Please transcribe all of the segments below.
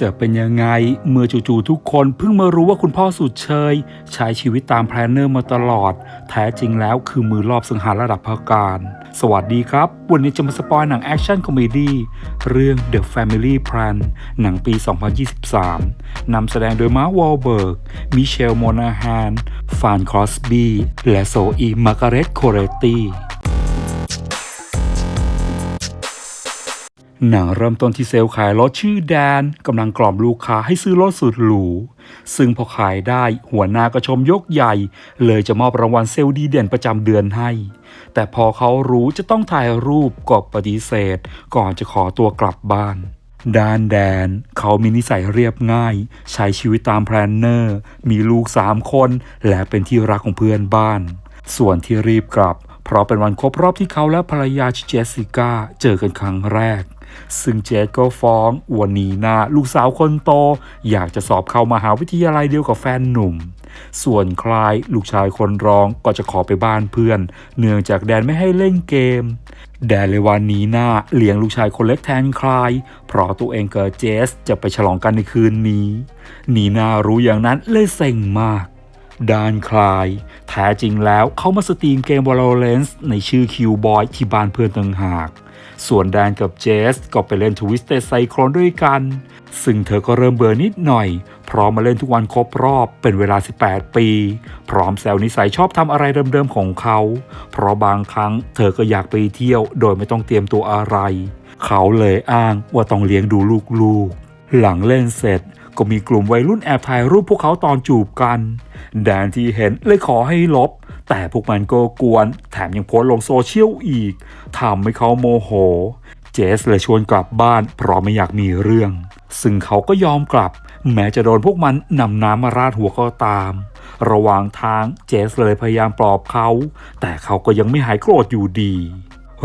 จะเป็นยังไงเมื่อจู่ๆทุกคนเพิ่งมารู้ว่าคุณพ่อสุดเชย ใช้ชีวิตตามแพลนเนอร์มาตลอด แท้จริงแล้วคือมือรอบสังหารระดับภาการ สวัสดีครับ วันนี้จะมาสปอยหนังแอคชั่นคอมเมดี้เรื่อง The Family Plan หนังปี 2023 นำแสดงโดยมาร์ควอลเบิร์ก มิเชลโมนาฮาน ฟานครอสบี และโซอีมาร์กาเรตโคเรตี หนังเริ่มต้นที่เซลล์ขายรถชื่อแดนกำลังกล่อมลูกค้าให้ซื้อรถสุดหรูซึ่งพอขายได้หัวหน้าก็ชมยกใหญ่ เลยจะมอบรางวัลเซลล์ดีเด่นประจำเดือนให้ แต่พอเขารู้จะต้องถ่ายรูปก็ปฏิเสธ ก่อนจะขอตัวกลับบ้านด้านแดน เขามีนิสัยเรียบง่าย ใช้ชีวิตตามแพลนเนอร์ มีลูกสามคน และเป็นที่รักของเพื่อนบ้าน ส่วนที่รีบกลับ เพราะเป็นวันครบรอบที่เขาและภรรยาชื่อเจสสิก้าเจอกันครั้งแรก ซึ่งเจสก็ฟ้องอวนนีนาลูกสาวคนโต อยากจะสอบเข้ามหาวิทยาลัยเดียวกับแฟนหนุ่ม ส่วนคลายลูกชายคนรองก็จะขอไปบ้านเพื่อน เนื่องจากแดนไม่ให้เล่นเกม แดนเลยวันนี้หน้าเลี้ยงลูกชายคนเล็กแทนคลาย เพราะตัวเองกับเจสจะไปฉลองกันในคืนนี้ นีนารู้อย่างนั้นเลยเซ็งมากด้านคลาย แท้จริงแล้วเขามาสตรีมเกม Valorant ในชื่อ Q-Boy ที่บ้านเพื่อนต่างหาก ส่วนแดนกับเจสก็ไปเล่น Twisted Cyclone ด้วยกัน ซึ่งเธอก็เริ่มเบื่อนิดหน่อยเพราะมาเล่นทุกวันครบรอบเป็นเวลา 18 ปี พร้อมแซวนิสัยชอบทำอะไรเดิมๆของเขา เพราะบางครั้งเธอก็อยากไปเที่ยวโดยไม่ต้องเตรียมตัวอะไร เขาเลยอ้างว่าต้องเลี้ยงดูลูกๆ หลังเล่นเสร็จก็มีกลุ่มวัยรุ่นแอบถ่ายรูปพวกเขาตอนจูบกัน แดนที่เห็นเลยขอให้ลบ แต่พวกมันก็กวนแถมยังโพสลงโซเชียลอีกทำให้เขาโมโห เจสเลยชวนกลับบ้าน เพราะไม่อยากมีเรื่อง ซึ่งเขาก็ยอมกลับ แม้จะโดนพวกมันนำน้ำมาราดหัวก็ตาม ระหว่างทางเจสเลยพยายามปลอบเขา แต่เขาก็ยังไม่หายโกรธอยู่ดี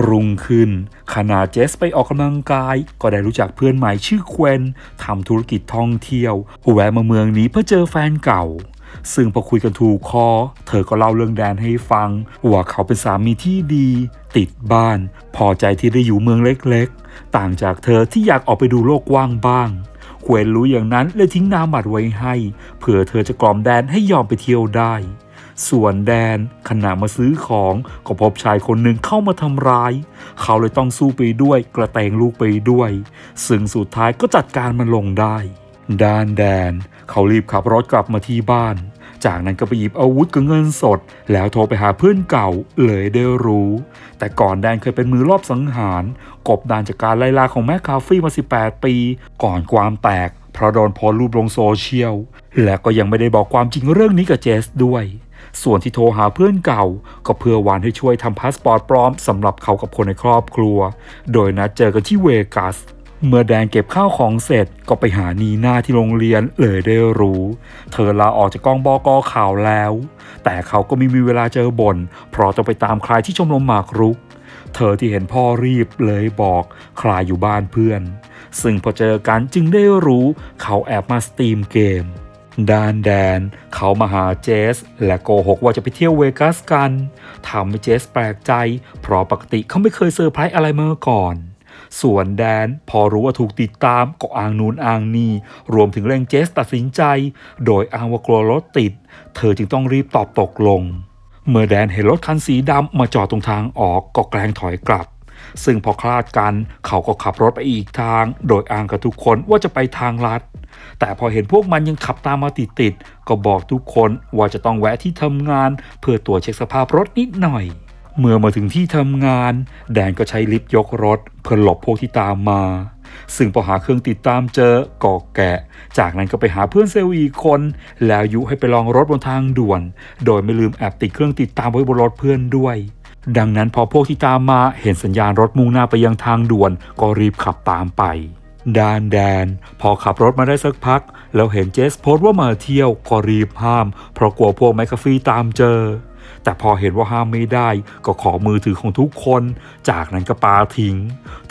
รุ่งขึ้นขณะเจสไปออกกำลังกาย ก็ได้รู้จักเพื่อนใหม่ชื่อเควนทำธุรกิจท่องเที่ยวแวะมาเมืองนี้เพื่อเจอแฟนเก่า ซึ่งพอคุยกันถูกคอ เธอก็เล่าเรื่องแดนให้ฟัง ว่าเขาเป็นสามีที่ดี ติดบ้าน พอใจที่ได้อยู่เมืองเล็กๆ ต่างจากเธอที่อยากออกไปดูโลกกว้างบ้างเควนรู้อย่างนั้นเลยทิ้งนามบัตรไว้ให้ เผื่อเธอจะกล่อมแดนให้ยอมไปเที่ยวได้ ส่วนแดนขณะมาซื้อของก็พบชายคนหนึ่งเข้ามาทำร้าย เขาเลยต้องสู้ไปด้วยกระเตงลูกไปด้วย ซึ่งสุดท้ายก็จัดการมันลงได้ ด้านแดน เขารีบขับรถกลับมาที่บ้าน จากนั้นก็ไปหยิบอาวุธกับเงินสด แล้วโทรไปหาเพื่อนเก่าเลยได้รู้ แต่ก่อนแดนเคยเป็นมือรอบสังหาร กบดานจากการไล่ล่าของแม่คาฟี่มา 18 ปี ก่อนความแตกเพราะโดนโพสต์รูปลงโซเชียล และก็ยังไม่ได้บอกความจริงเรื่องนี้กับเจสด้วยส่วนที่โทรหาเพื่อนเก่า ก็เพื่อวานให้ช่วยทำพาสปอร์ตปลอมสำหรับเขากับคนในครอบครัว โดยนัดเจอกันที่เวกัส เมื่อแดนเก็บข้าวของเสร็จก็ไปหานีนาที่โรงเรียนเลยได้รู้ เธอลาออกจากกองบอกอข่าวแล้ว แต่เขาก็ไม่มีเวลาเจอบน่เพราะต้องไปตามคลายที่ชมรมหมากรุก เธอที่เห็นพ่อรีบเลยบอกคลายอยู่บ้านเพื่อน ซึ่งพอเจอกันจึงได้รู้เขาแอบมาสตรีมเกมด้านแดน เขามาหาเจส และโกหกว่าจะไปเที่ยวเวกัสกันทำให้เจสแปลกใจ เพราะปกติเขาไม่เคยเซอร์ไพรส์อะไรมาก่อน ส่วนแดนพอรู้ว่าถูกติดตามก็อ้างนูนอ้างนี่รวมถึงเร่งเจสตัดสินใจ โดยอ้างว่ากลัวรถติด เธอจึงต้องรีบตอบตกลง เมื่อแดนเห็นรถคันสีดำมาจอดตรงทางออกก็แกล้งถอยกลับ ซึ่งพอคลาดกันเขาก็ขับรถไปอีกทาง โดยอ้างกับทุกคนว่าจะไปทางลัดแต่พอเห็นพวกมันยังขับตามมาติดๆก็บอกทุกคนว่าจะต้องแวะที่ทำงาน เพื่อตรวจเช็คสภาพรถนิดหน่อย เมื่อมาถึงที่ทำงาน แดนก็ใช้ลิฟต์ยกรถ เพื่อหลบพวกที่ตามมา ซึ่งพอหาเครื่องติดตามเจอก็แกะ จากนั้นก็ไปหาเพื่อนเซลล์อีกคน แล้วยุให้ไปลองรถบนทางด่วน โดยไม่ลืมแอบติดเครื่องติดตามไว้บนรถเพื่อนด้วย ดังนั้นพอพวกที่ตามมาเห็นสัญญาณรถมุ่งหน้าไปยังทางด่วน ก็รีบขับตามไปดานแดน พอขับรถมาได้สักพัก แล้วเห็นเจสโพสว่ามาเที่ยวก็รีบห้าม เพราะกลัวพวกแมคคาฟี่ตามเจอ แต่พอเห็นว่าห้ามไม่ได้ ก็ขอมือถือของทุกคน จากนั้นก็ปาทิ้ง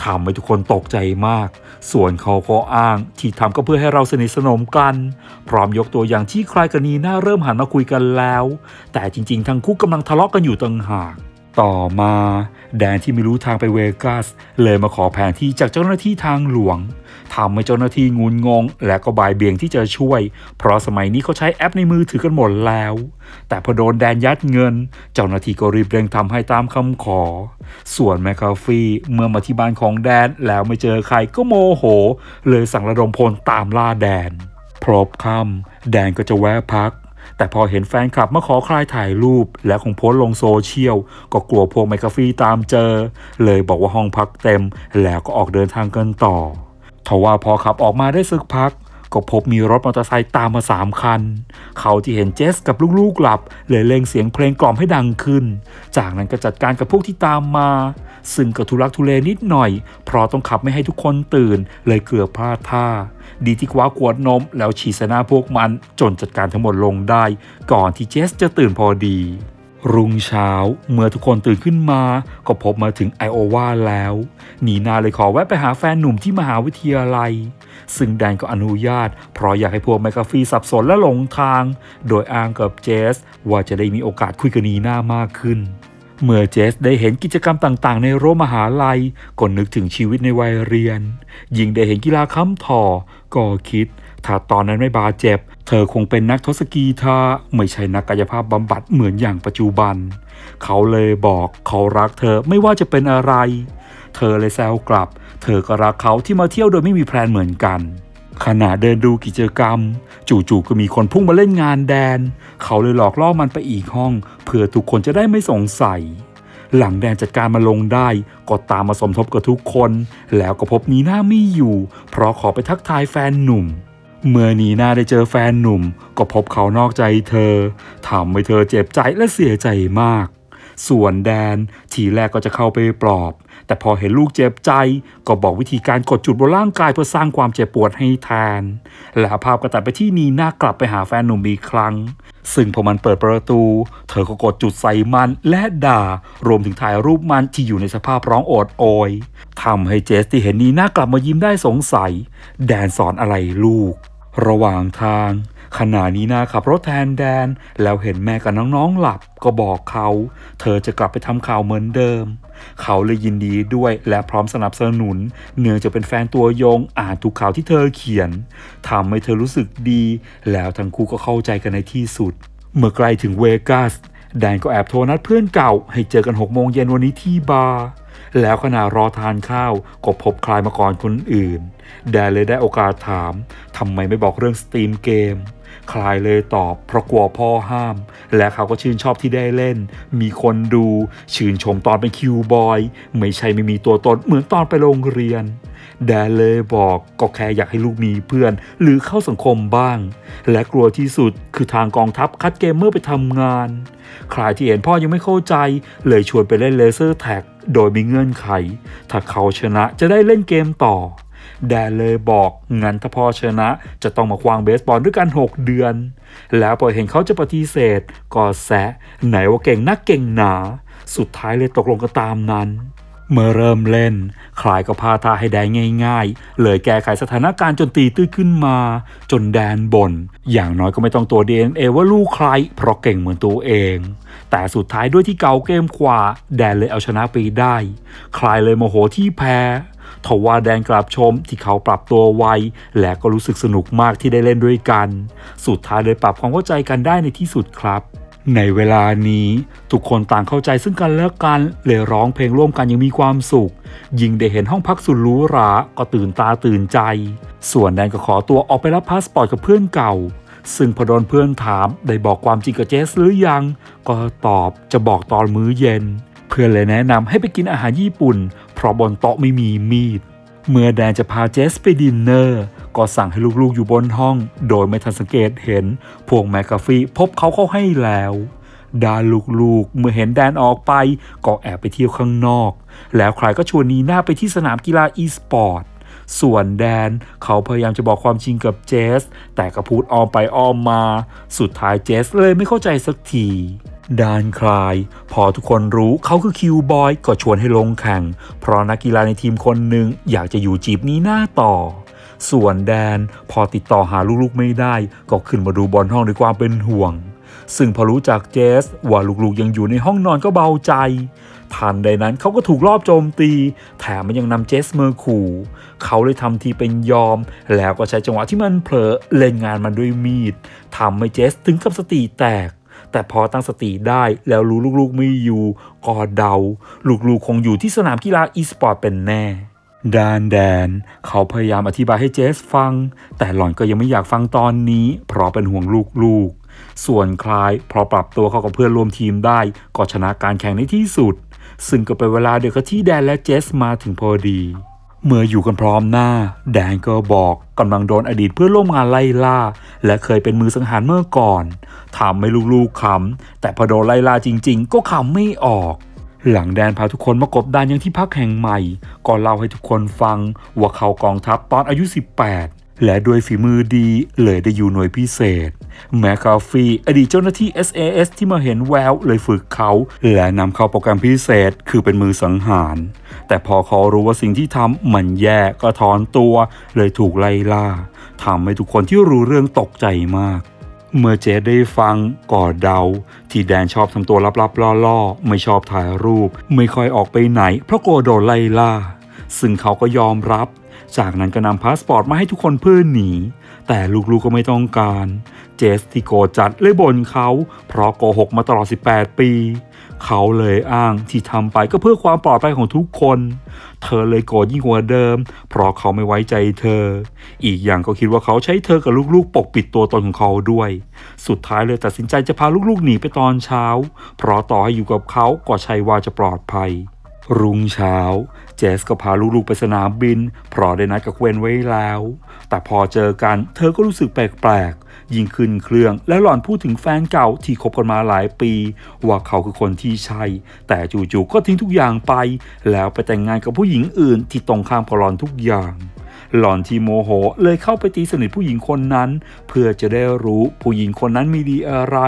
ทำให้ทุกคนตกใจมาก ส่วนเขาก็อ้าง ที่ทำก็เพื่อให้เราสนิทสนมกัน พร้อมยกตัวอย่างที่ใครกันนีน่าเริ่มหันมาคุยกันแล้ว แต่จริง ๆ ทั้งคู่กำลังทะเลาะกันอยู่ต่างหาก ต่อมาแดนที่ไม่รู้ทางไปเวกัสเลยมาขอแผนที่จากเจ้าหน้าที่ทางหลวงทำให้เจ้าหน้าที่งุนงง และก็บายเบี่ยงที่จะช่วย เพราะสมัยนี้เขาใช้แอปในมือถือกันหมดแล้ว แต่พอโดนแดนยัดเงิน เจ้าหน้าที่ก็รีบเร่งทำให้ตามคำขอ ส่วนแมคคาฟี่เมื่อมาที่บ้านของแดนแล้วไม่เจอใครก็โมโห เลยสั่งระดมพลตามล่าแดน พรบค่ำแดนก็จะแวะพัก แต่พอเห็นแฟนคลับมาขอคลายถ่ายรูป และคงโพสลงโซเชียล ก็กลัวพวกไมคาฟีตามเจอ เลยบอกว่าห้องพักเต็ม แล้วก็ออกเดินทางกันต่อทว่าพอขับออกมาได้สักพัก ก็พบมีรถมอเตอร์ไซค์ตามมาสามคัน เขาที่เห็นเจสกับลูกๆหลับ เลยเล่งเสียงเพลงกล่อมให้ดังขึ้น จากนั้นก็จัดการกับพวกที่ตามมา ซึ่งก็ทุลักทุเลนิดหน่อย เพราะต้องขับไม่ให้ทุกคนตื่น เลยเกือบพลาดท่า ดีที่คว้าขวดนม แล้วฉีดใส่หน้าพวกมัน จนจัดการทั้งหมดลงได้ ก่อนที่เจสจะตื่นพอดี รุ่งเช้าเมื่อทุกคนตื่นขึ้นมา ก็พบมาถึงไอโอวาแล้วนีนาเลยขอแวะไปหาแฟนหนุ่มที่มหาวิทยาลัยซึ่งแดนก็อนุญาต เพราะอยากให้พวกแมคคาฟีสับสนและหลงทาง โดยอ้างกับเจส ว่าจะได้มีโอกาสคุยกับนีนามากขึ้น เมื่อเจสได้เห็นกิจกรรมต่างๆ ในโรงมหาลัยก็นึกถึงชีวิตในวัยเรียน ยิ่งได้เห็นกีฬาค้ำถ่อก็คิด ถ้าตอนนั้นไม่บาดเจ็บ เธอคงเป็นนักทศกีทาไม่ใช่นักกายภาพบำบัดเหมือนอย่างปัจจุบัน เขาเลยบอกเขารักเธอไม่ว่าจะเป็นอะไร เธอเลยแซวกลับ เธอก็รักเขาที่มาเที่ยวโดยไม่มีแพลนเหมือนกัน ขณะเดินดูกิจกรรม จู่ๆก็มีคนพุ่งมาเล่นงานแดน เขาเลยหลอกล่อมันไปอีกห้อง เพื่อทุกคนจะได้ไม่สงสัย หลังแดนจัดการมาลงได้ ก็ตามมาสมทบกับทุกคน แล้วก็พบนีน่าไม่อยู่ เพราะขอไปทักทายแฟนหนุ่ม เมื่อนีน่าได้เจอแฟนหนุ่ม ก็พบเขานอกใจเธอทำให้เธอเจ็บใจและเสียใจมาก ส่วนแดน ทีแรกก็จะเข้าไปปลอบ แต่พอเห็นลูกเจ็บใจ ก็บอกวิธีการกดจุดบนร่างกายเพื่อสร้างความเจ็บปวดให้แทน แล้วภาพก็ตัดไปที่นีน่ากลับไปหาแฟนหนุ่มอีกครั้ง ซึ่งพอมันเปิดประตู เธอก็กดจุดใส่มันและด่า รวมถึงถ่ายรูปมันที่อยู่ในสภาพร้องโอดโอยทำให้เจสที่เห็นนีน่ากลับมายิ้มได้สงสัย แดนสอนอะไรลูก ระหว่างทาง ขณะนี้นาขับรถแทนแดน แล้วเห็นแม่กับน้องๆหลับก็บอกเขา เธอจะกลับไปทำข่าวเหมือนเดิม เขาเลยยินดีด้วยและพร้อมสนับสนุน เนื่องจากเป็นแฟนตัวยงอ่านทุกข่าวที่เธอเขียนทำให้เธอรู้สึกดี แล้วทั้งคู่ก็เข้าใจกันในที่สุด เมื่อใกล้ถึงเวกัสแดนก็แอบโทรนัดเพื่อนเก่า ให้เจอกัน6โมงเย็นวันนี้ที่บาร์แล้วขณะรอทานข้าวก็พบคลายมาก่อนคนอื่น แดนเลยได้โอกาสถามทำไมไม่บอกเรื่องสตรีมเกม คลายเลยตอบเพราะกลัวพ่อห้าม และเขาก็ชื่นชอบที่ได้เล่น มีคนดูชื่นชมตอนเป็นคิวบอยไม่ใช่ไม่มีตัวตนเหมือนตอนไปโรงเรียนแดนเลยบอกก็แค่อยากให้ลูกมีเพื่อน หรือเข้าสังคมบ้าง และกลัวที่สุดคือทางกองทัพคัดเกมเมอร์ไปทำงานคลายที่เห็นพ่อยังไม่เข้าใจ เลยชวนไปเล่นเลเซอร์แท็กโดยมีเงื่อนไข ถ้าเขาชนะจะได้เล่นเกมต่อ แดนเลยบอกงั้นถ้าพ่อชนะ จะต้องมาควางเบสบอลด้วยกัน 6 เดือน แล้วพอเห็นเขาจะปฏิเสธ ก็แซะไหนว่าเก่งนักเก่งหนา สุดท้ายเลยตกลงกันตามนั้นเมื่อเริ่มเล่น คลายก็พาทาให้แดนง่าย ๆ เลยแก้ไขสถานการณ์จนตีตื้นขึ้นมา จนแดนบน่น อย่างน้อยก็ไม่ต้องตัว DNA ว่าลูกใคร เพราะเก่งเหมือนตัวเอง แต่สุดท้ายด้วยที่เกาเกมขวา แดนเลยเอาชนะไปได้ คลายเลยโมโหที่แพ้ ทว่าแดนกลับชมที่เขาปรับตัวไวและก็รู้สึกสนุกมากที่ได้เล่นด้วยกัน สุดท้ายเลยปรับความเข้าใจกันได้ในที่สุดครับในเวลานี้ทุกคนต่างเข้าใจซึ่งกันและกันเลยร้องเพลงร่วมกันยังมีความสุข ยิ่งได้เห็นห้องพักสุดหรูหราก็ตื่นตาตื่นใจ ส่วนแดนก็ขอตัวออกไปรับพาสปอร์ตกับเพื่อนเก่า ซึ่งพอโดนเพื่อนถามได้บอกความจริงกับเจสหรือยัง ก็ตอบจะบอกตอนมื้อเย็น เพื่อนเลยแนะนำให้ไปกินอาหารญี่ปุ่น เพราะบนโต๊ะไม่มีมีด เมื่อแดนจะพาเจสไปดินเนอร์ ก็สั่งให้ลูกๆอยู่บนห้อง โดยไม่ทันสังเกตเห็น พวกแมคคาฟี่พบเขาเข้าให้แล้วด้านลูกๆ เมื่อเห็นแดนออกไป ก็แอบไปเที่ยวข้างนอก แล้วใครก็ชวนนีน่าไปที่สนามกีฬาอีสปอร์ต ส่วนแดนเขาพยายามจะบอกความจริงกับเจส แต่ก็พูดอ้อมไปอ้อมมา สุดท้ายเจสเลยไม่เข้าใจสักที ดานคลาย พอทุกคนรู้เขาคือคิวบอยก็ชวนให้ลงแข่ง เพราะนักกีฬาในทีมคนหนึ่งอยากจะอยู่จีบนี้หน้าต่อ ส่วนแดนพอติดต่อหาลูกๆไม่ได้ ก็ขึ้นมาดูบอลห้องด้วยความเป็นห่วง ซึ่งพอรู้จากเจสว่าลูกๆยังอยู่ในห้องนอนก็เบาใจทันใดนั้นเขาก็ถูกรอบโจมตี แถมมันยังนำเจสเมอร์ขู่ เขาเลยทำทีเป็นยอม แล้วก็ใช้จังหวะที่มันเผลอเล่นงานมันด้วยมีดทำให้เจสถึงกับสติแตก แต่พอตั้งสติได้แล้วรู้ลูกๆไม่อยู่ก็เดา ลูกๆคงอยู่ที่สนามกีฬาอีสปอร์ตเป็นแน่ดานแดน เขาพยายามอธิบายให้เจสฟัง แต่หล่อนก็ยังไม่อยากฟังตอนนี้ เพราะเป็นห่วงลูกๆ ส่วนคลายพอปรับตัวเข้ากับเพื่อนร่วมทีมได้ ก็ชนะการแข่งในที่สุด ซึ่งก็เป็นเวลาเดียวกับที่แดนและเจสมาถึงพอดี เมื่ออยู่กันพร้อมหน้า แดนก็บอกกำลังโดนอดีตเพื่อนร่วมงานไล่ล่า และเคยเป็นมือสังหารเมื่อก่อนทำให้ลูกๆขำแต่พอโดนไล่ล่าจริง ๆ ก็ขำไม่ออก หลังแดนพาทุกคนมากบดานยังที่พักแห่งใหม่ ก็เล่าให้ทุกคนฟังว่าเขากองทัพตอนอายุ 18 และด้วยฝีมือดีเลยได้อยู่หน่วยพิเศษ แมคคาฟีอดีตเจ้าหน้าที่ SAS ที่มาเห็นแววเลยฝึกเขา และนำเข้าโปรแกรมพิเศษคือเป็นมือสังหาร แต่พอเขารู้ว่าสิ่งที่ทำมันแย่ก็ถอนตัว เลยถูกไล่ล่าทำให้ทุกคนที่รู้เรื่องตกใจมากเมื่อเจได้ฟังก่อเดา ที่แดนชอบทำตัวลับๆล่อๆ ไม่ชอบถ่ายรูป ไม่ค่อยออกไปไหน เพราะกลัวโดนไล่ล่า ซึ่งเขาก็ยอมรับ จากนั้นก็นำพาสปอร์ตมาให้ทุกคนเพื่อหนี แต่ลูกๆก็ไม่ต้องการ เจสที่โกจัดเลยบ่นเขา เพราะโกหกมาตลอด 18 ปี เขาเลยอ้างที่ทำไปก็เพื่อความปลอดภัยของทุกคน เธอเลยโกรธยิ่งกว่าเดิม เพราะเขาไม่ไว้ใจเธอ อีกอย่างก็คิดว่าเขาใช้เธอกับลูกๆ ปกปิดตัวตนของเขาด้วย สุดท้ายเลยตัดสินใจจะพาลูกๆหนีไปตอนเช้า เพราะต่อให้อยู่กับเขาก็ใช่ว่าจะปลอดภัย รุ่งเช้า เจสก็พาลูกๆไปสนามบิน เพราะได้นัดกับเวนไว้แล้ว แต่พอเจอกันเธอก็รู้สึกแปลกๆ ยิ่งขึ้นเครื่องและหล่อนพูดถึงแฟนเก่าที่คบกันมาหลายปี ว่าเขาคือคนที่ใช่ แต่จู่ๆก็ทิ้งทุกอย่างไป แล้วไปแต่งงานกับผู้หญิงอื่น ที่ตรงข้ามกับหล่อนทุกอย่างหล่อนที่โมโหเลยเข้าไปตีสนิทผู้หญิงคนนั้น เพื่อจะได้รู้ผู้หญิงคนนั้นมีดีอะไร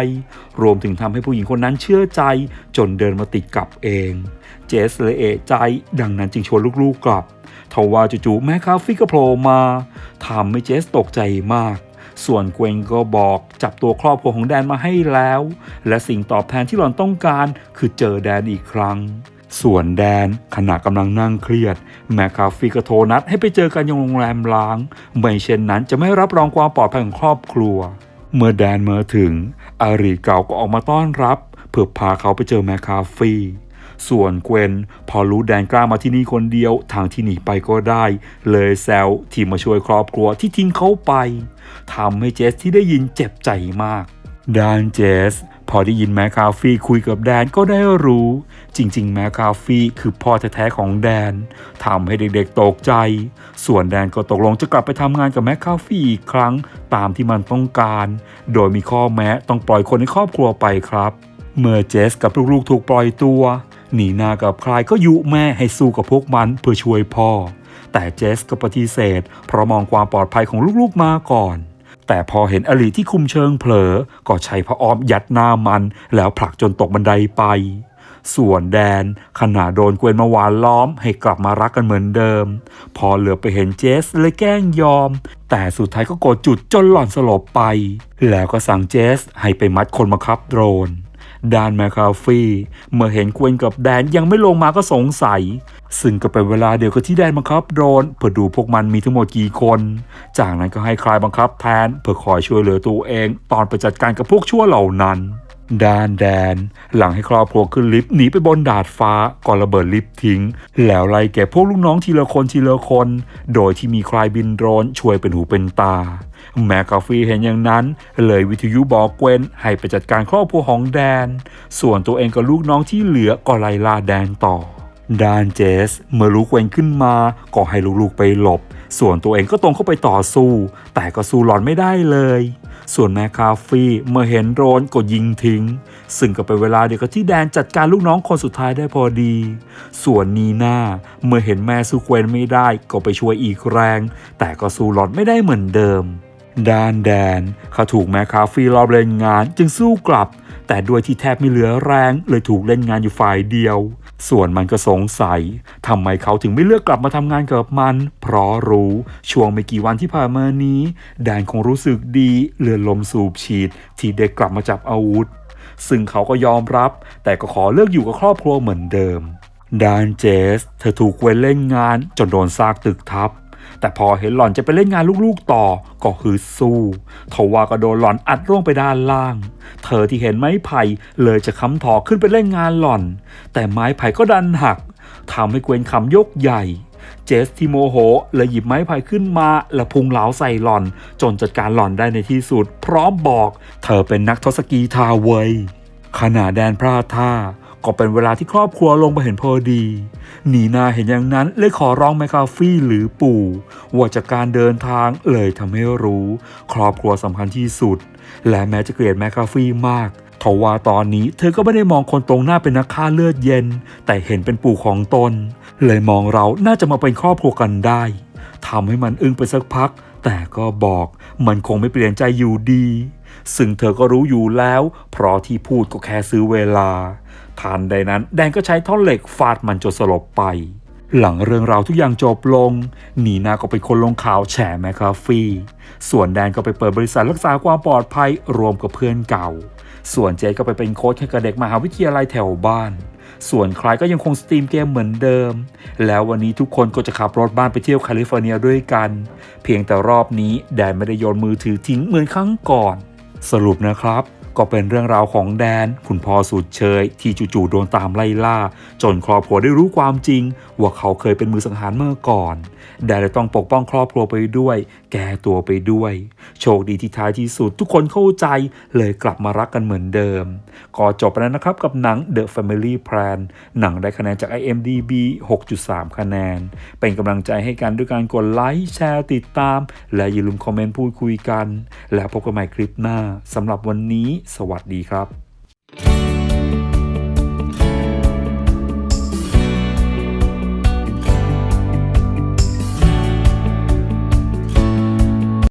รวมถึงทำให้ผู้หญิงคนนั้นเชื่อใจ จนเดินมาติดกับเอง เจสเลยเอะใจ ดังนั้นจึงชวนลูกๆกลับทว่าจู่ๆแม่คาฟี่ก็โผล่มาทำให้เจสตกใจมาก ส่วนเกวงก็บอกจับตัวครอบครัวของแดนมาให้แล้ว และสิ่งตอบแทนที่หล่อนต้องการ คือเจอแดนอีกครั้ง ส่วนแดนขณะกำลังนั่งเครียด แมคคาฟีก็โทรนัดให้ไปเจอกันยังโรงแรมล้าง ไม่เช่นนั้นจะไม่รับรองความปลอดภัยของครอบครัว เมื่อแดนมาถึงอารีเก่าก็ออกมาต้อนรับ เพื่อพาเขาไปเจอแมคคาฟี ส่วนเกวนพอรู้แดนกล้ามาที่นี่คนเดียวทางที่หนีไปก็ได้ เลยแซวที่มาช่วยครอบครัวที่ทิ้งเขาไปทำให้เจสที่ได้ยินเจ็บใจมากดานเจสพอได้ยินแมคคาฟี่คุยกับแดนก็ได้รู้ จริง ๆ แมคคาฟี่คือพ่อแท้ๆของแดนทำให้เด็กๆตกใจ ส่วนแดนก็ตกลงจะกลับไปทำงานกับแมคคาฟี่อีกครั้งตามที่มันต้องการ โดยมีข้อแม้ต้องปล่อยคนในครอบครัวไปครับ เมื่อเจสกับลูกๆถูกปล่อยตัว หนีหน้ากับใครก็ยุแม่ให้สู้กับพวกมันเพื่อช่วยพ่อ แต่เจสก็ปฏิเสธ เพราะมองความปลอดภัยของลูกๆมาก่อน แต่พอเห็นอลีที่คุมเชิงเผลอ ก็ใช้พระอ้อมยัดหน้ามัน แล้วผลักจนตกบันไดไป ส่วนแดนขณะโดนเกวนมาหวานล้อมให้กลับมารักกันเหมือนเดิม พอเหลือไปเห็นเจสเลยแกล้งยอม แต่สุดท้ายก็โกดจุดจนหล่อนสลบไป แล้วก็สั่งเจสให้ไปมัดคนมาขับโดรน ด้านแมคคาฟี่เมื่อเห็นควนกับแดนยังไม่ลงมาก็สงสัย ซึ่งก็เป็นเวลาเดียวกับที่แดนบังคับโดรนเพื่อดูพวกมันมีทั้งหมดกี่คน จากนั้นก็ให้คลายบังคับแทนเพื่อคอยช่วยเหลือตัวเอง ตอนไปจัดการกับพวกชั่วเหล่านั้น ด้านแดน หลังให้ครอบครัวขึ้นลิฟต์หนีไปบนดาดฟ้าก่อนระเบิดลิฟต์ทิ้ง แล้วไล่แก่พวกลูกน้องทีละคนทีละคน โดยที่มีใครบินโดรนช่วยเป็นหูเป็นตา แมคคาฟีเห็นอย่างนั้น เลยวิทยุบอกเกวนให้ไปจัดการครอบครัวของแดน ส่วนตัวเองกับลูกน้องที่เหลือก็ไล่ล่าแดนต่อด้านเจสเมื่อรู้เกวนขึ้นมาก็ให้ลูกๆไปหลบ ส่วนตัวเองก็ตรงเข้าไปต่อสู้ แต่ก็สู้หลอนไม่ได้เลย ส่วนแมคคาฟี่เมื่อเห็นโรนก็ยิงทิ้ง ซึ่งก็เป็นเวลาเดียวกับที่แดนจัดการลูกน้องคนสุดท้ายได้พอดี ส่วนนีน่าเมื่อเห็นแม่สู้เควนไม่ได้ก็ไปช่วยอีกแรง แต่ก็สู้หลอดไม่ได้เหมือนเดิม ดานแดนเขาถูกแมคคาฟี่รอบเล่นงานจึงสู้กลับ แต่ด้วยที่แทบไม่เหลือแรงเลยถูกเล่นงานอยู่ฝ่ายเดียว ส่วนมันก็สงสัยทำไมเขาถึงไม่เลือกกลับมาทำงานกับมัน เพราะรู้ช่วงไม่กี่วันที่ผ่านมานี้ แดนคงรู้สึกดีเลือนลมสูบฉีด ที่ได้กลับมาจับอาวุธ ซึ่งเขาก็ยอมรับ แต่ก็ขอเลือกอยู่กับครอบครัวเหมือนเดิมดานเจส เธอถูกเว้นเล่นงานจนโดนซากตึกทับ แต่พอเห็นหล่อนจะไปเล่นงานลูกๆต่อก็คือสู้ทว่าก็โดนหล่อนอัดร่วงไปด้านล่าง เธอที่เห็นไม้ไผ่เลยจะค้ำถอขึ้นไปเล่นงานหล่อน แต่ไม้ไผ่ก็ดันหักทำให้เกวนคำยกใหญ่เจสที่โมโหเลยหยิบไม้ไผ่ขึ้นมาและพุงเหลาใส่หล่อน จนจัดการหล่อนได้ในที่สุด พร้อมบอก เธอเป็นนักทศกีทาเวยขณะแดนพลาดท่า ก็เป็นเวลาที่ครอบครัวลงไปเห็นพอดี หนีนาเห็นอย่างนั้นเลยขอร้องแมคคาฟี่หรือปู่ว่าจากการเดินทางเลยทำให้รู้ ครอบครัวสำคัญที่สุด และแม้จะเกลียดแมคคาฟี่มากทว่าตอนนี้เธอก็ไม่ได้มองคนตรงหน้าเป็นนักฆ่าเลือดเย็น แต่เห็นเป็นปู่ของตน เลยมองเราน่าจะมาเป็นครอบครัวกันได้ทำให้มันอึ้งไปสักพัก แต่ก็บอกมันคงไม่เปลี่ยนใจอยู่ดี ซึ่งเธอก็รู้อยู่แล้ว เพราะที่พูดก็แค่ซื้อเวลา ทันใดนั้น แดนก็ใช้ท่อนเหล็กฟาดมันจนสลบไป หลังเรื่องราวทุกอย่างจบลง นีนาก็เป็นคนลงข่าวแฉแมคคาฟี่ ส่วนแดนก็ไปเปิดบริษัทรักษาความปลอดภัยรวมกับเพื่อนเก่า ส่วนเจก็ไปเป็นโค้ชให้กับเด็กมหาวิทยาลัยแถวบ้าน ส่วนใครก็ยังคงสตรีมเกมเหมือนเดิม แล้ววันนี้ทุกคนก็จะขับรถบ้านไปเที่ยวแคลิฟอร์เนียด้วยกัน เพียงแต่รอบนี้แดนไม่ได้โยนมือถือทิ้งเหมือนครั้งก่อน สรุปนะครับ ก็เป็นเรื่องราวของแดน คุณพ่อสุดเชย ที่จู่ๆโดนตามไล่ล่า จนครอบครัวได้รู้ความจริง ว่าเขาเคยเป็นมือสังหารเมื่อก่อนแดนเลยต้องปกป้องครอบครัวไปด้วย แก้ตัวไปด้วย โชคดีที่ท้ายที่สุดทุกคนเข้าใจเลยกลับมารักกันเหมือนเดิม ก็จบไปแล้วนะครับกับหนัง The Family Plan หนังได้คะแนนจาก IMDb 6.3 คะแนน เป็นกำลังใจให้กันด้วยการกดไลค์แชร์ติดตาม และอย่าลืมคอมเมนต์พูดคุยกัน แล้วพบกันใหม่คลิปหน้าสำหรับวันนี้ สวัสดีครับ